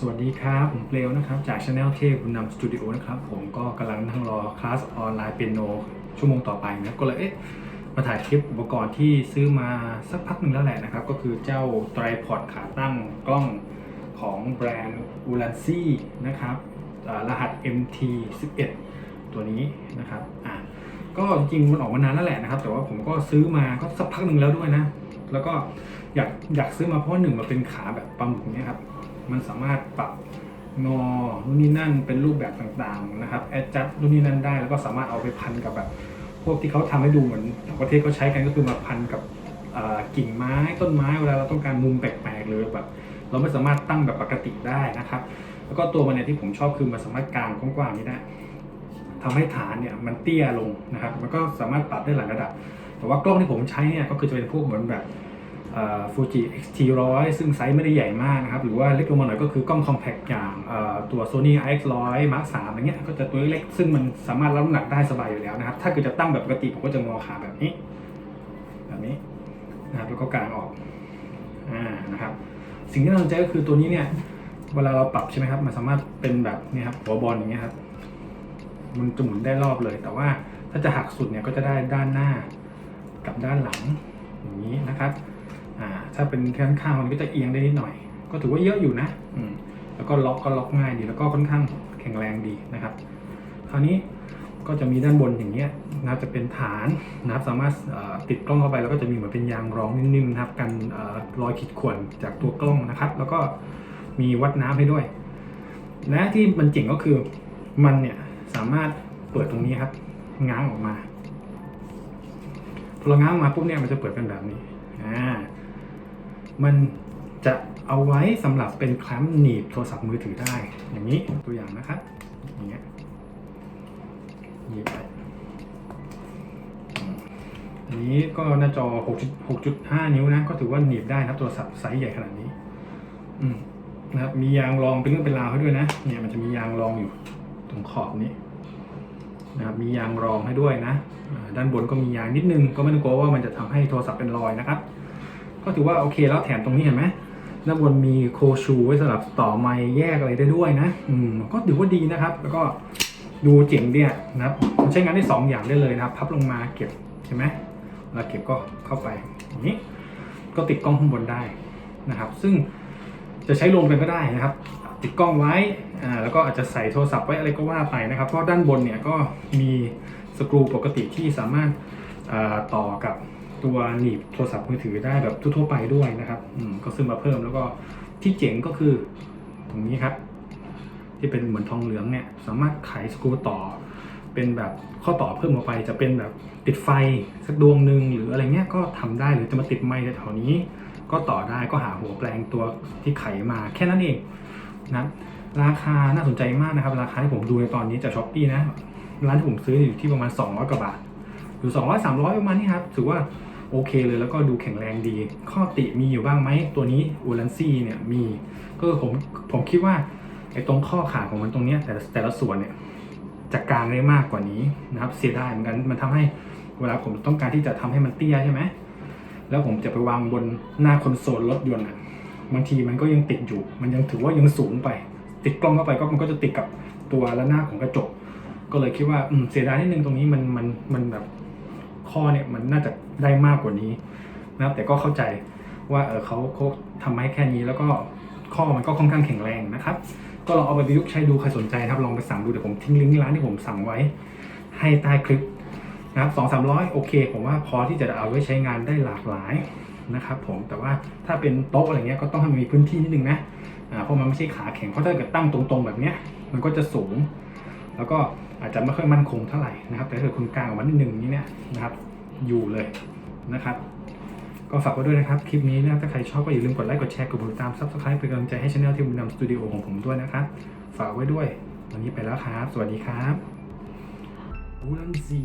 สวัสดีครับ ผมเปลวนะครับ จากช anel เทพบุญนำสตูดิโอนะครับผมก็กำลังนั่งรอคลาสออนไลน์เปียโน ชั่วโมงต่อไปนะก็เลยเอ๊ะมาถ่ายคลิปอุปกรณ์ที่ซื้อมาสักพักหนึ่งแล้วแหละนะครับ ก็คือเจ้าไตรพอดขาตั้งกล้องของแบรนด์อูลันซี่นะครับรหัส MT 11 ตัวนี้นะครับอะก็จริงๆมันออกมานานแล้วแหละนะครับ แต่ว่าผมก็ซื้อมาก็สักพักหนึ่งแล้วด้วยนะ แล้วก็อยากอยากซื้อมาเพราะหนึ่งมันเป็นขาแบบปลาหมึกเนี่ยครับ มันสามารถปรับงอนู่นนี่นั่นเป็นรูปแบบต่างๆนะครับแอดจัดนู่นนี่นั่นได้ แล้วก็สามารถเอาไปพันกับแบบ พวกที่เขาทำให้ดูเหมือนต่างประเทศเขาใช้กันก็คือมาพันกับกิ่งไม้ต้นไม้เวลาเราต้องการมุมแปลกๆเลยแบบ เราไม่สามารถตั้งแบบปกติได้นะครับ แล้วก็ตัวมันเนี่ยที่ผมชอบคือมันสามารถกางกว้างๆนี้ได้ทำให้ฐานเนี่ยมันเตี้ยลงนะครับ มันก็สามารถปรับได้หลายระดับ แต่ว่ากล้องที่ผมใช้เนี่ยก็คือจะเป็นพวกเหมือนแบบ ฟูจิ X-T100 ซึ่งไซส์ไม่ได้ใหญ่มากนะครับ หรือว่าเล็กลงมาหน่อยก็คือกล้องคอมแพคอย่างตัว Sony IX100 Mark 3อะไรเงี้ยก็จะตัวเล็กซึ่งมันสามารถรับน้ำหนักได้สบายอยู่แล้วนะครับ ถ้าเกิดจะตั้งแบบปกติผมก็จะงอขาแบบนี้ แบบนี้นะครับแล้วก็กางออกอ่านะครับ สิ่งที่น่าสนใจก็คือตัวนี้เนี่ยเวลาเราปรับใช่ไหมครับมันสามารถเป็นแบบนี้ครับหัวบอลอย่างเงี้ยครับมันจะหมุนได้รอบเลย แต่ว่าถ้าจะหักสุดเนี่ยก็จะได้ด้านหน้ากับด้านหลังอย่างนี้นะครับ ถ้าเป็นข้างข้างมันก็จะเอียงได้นิดหน่อย ก็ถือว่าเยอะอยู่นะอืมแล้วก็ล็อกก็ล็อกง่ายดีแล้วก็ค่อนข้างแข็งแรงดีนะครับ คราวนี้ก็จะมีด้านบนอย่างเงี้ยนะครับจะเป็นฐานนะครับสามารถติดกล้องเข้าไปแล้วก็จะมีเหมือนเป็นยางรองนิ่มๆนะครับกันเอ่อรอยขีดข่วนจากตัวกล้องนะครับ แล้วก็มีวัดน้ำให้ด้วย และที่มันเจ๋งก็คือมันเนี่ยสามารถเปิดตรงนี้ครับง้างออกมาพอเราง้างมาปุ๊บเนี่ยมันจะเปิดเป็นแบบนี้อ่า มันจะเอาไว้สำหรับเป็นแคล้มหนีบโทรศัพท์มือถือได้ อย่างนี้ตัวอย่างนะครับอย่างเงี้ยหนีบไปอันนี้ก็หน้าจอ6 6.5 นิ้วนะ ก็ถือว่าหนีบได้นะโทรศัพท์ไซส์ใหญ่ขนาดนี้ อืมนะครับมียางรองเป็นเรื่องเป็นราวให้ด้วยนะ เนี่ยมันจะมียางรองอยู่ตรงขอบนี้นะครับมียางรองให้ด้วยนะ ด้านบนก็มียางนิดนึง ก็ไม่ต้องกลัวว่ามันจะทำให้โทรศัพท์เป็นรอยนะครับ ก็ถือว่าโอเคแล้วแถมตรงนี้เห็นไหมด้านบนมีโคชูไว้สำหรับต่อไมค์แยกอะไรได้ด้วยนะ อืมก็ถือว่าดีนะครับ แล้วก็ดูเจ๋งดีอะนะครับใช้งานได้สองอย่างได้เลยนะครับ พับลงมาเก็บใช่ไหมเวลาเก็บก็เข้าไปอย่างนี้ ก็ติดกล้องข้างบนได้นะครับ ซึ่งจะใช้รวมกันก็ได้นะครับ ติดกล้องไว้อ่าแล้วก็อาจจะใส่โทรศัพท์ไว้อะไรก็ว่าไปนะครับ เพราะด้านบนเนี่ยก็มีสกรูปกติที่สามารถต่อกับ ตัวหนีบโทรศัพท์มือถือได้แบบทั่วไปด้วยนะครับอืมก็ซื้อมาเพิ่มแล้วก็ที่เจ๋งก็คือ ตรงนี้ครับ ที่เป็นเหมือนทองเหลืองเนี่ย สามารถไขสกรูต่อ เป็นแบบข้อต่อเพิ่มออกไป จะเป็นแบบติดไฟสักดวงหนึ่งหรืออะไรเงี้ยก็ทำได้หรือจะมาติดไมค์แถวนี้ ก็ต่อได้ก็หาหัวแปลงตัวที่ไขมาแค่นั้นเองนะครับราคาน่าสนใจมากนะครับ ราคาที่ผมดูในตอนนี้จากช้อปปี้นะร้านที่ผมซื้ออยู่ที่ประมาณ200กว่าบาทอยู่200 300ประมาณนี้ครับถือว่า โอเคเลยแล้วก็ดูแข็งแรงดี ข้อติมีอยู่บ้างไหมตัวนี้อูลันซี่เนี่ยมีก็คือผมผมคิดว่าไอ้ตรงข้อขาของมันตรงเนี้ยแต่แต่ละส่วนเนี่ยจะกางได้มากกว่านี้นะครับ เสียดายเหมือนกันมันทำให้เวลาผมต้องการที่จะทำให้มันเตี้ยใช่ไหมแล้วผมจะไปวางบนหน้าคอนโซลรถยนต์อะบางทีมันก็ยังติดอยู่ มันยังถือว่ายังสูงไป ติดกล้องเข้าไปก็มันก็จะติดกับตัวและหน้าของกระจก ก็เลยคิดว่าอืมเสียดายนิดนึงตรงนี้มันมันมันแบบ ข้อเนี่ยมันน่าจะได้มากกว่านี้นะครับแต่ก็เข้าใจว่าเออเขาเขาทำมาให้แค่นี้แล้วก็ข้อมันก็ค่อนข้างแข็งแรงนะครับ ก็ลองเอาไปประยุกต์ใช้ดูใครสนใจครับลองไปสั่งดูเดี๋ยวผมทิ้งลิงก์ร้านที่ผมสั่งไว้ ให้ใต้คลิปนะครับสองสามร้อยโอเค ผมว่าพอที่จะเอาไว้ใช้งานได้หลากหลายนะครับผมแต่ว่าถ้าเป็นโต๊ะอะไรเงี้ยก็ต้องให้มันมีพื้นที่นิดนึงนะอ่าเพราะมันไม่ใช่ขาแข็งเพราะถ้าเกิดตั้งตรงๆแบบเนี้ยมันก็จะสูง แล้วก็อาจจะไม่ค่อยมั่นคงเท่าไหร่นะครับแต่ถ้าเกิดคุณกลางออกมานิดนึงนี้เนี่ยนะครับอยู่เลยนะครับก็ฝากไว้ด้วยนะครับ คลิปนี้นะถ้าใครชอบก็อย่าลืมกดไลค์กดแชร์กดติดตามซับสไครป์เป็นกำลังใจให้ช anel ที่บุญนำสตูดิโอของผมด้วยนะครับ ฝากไว้ด้วย วันนี้ไปแล้วครับ สวัสดีครับบุรันซี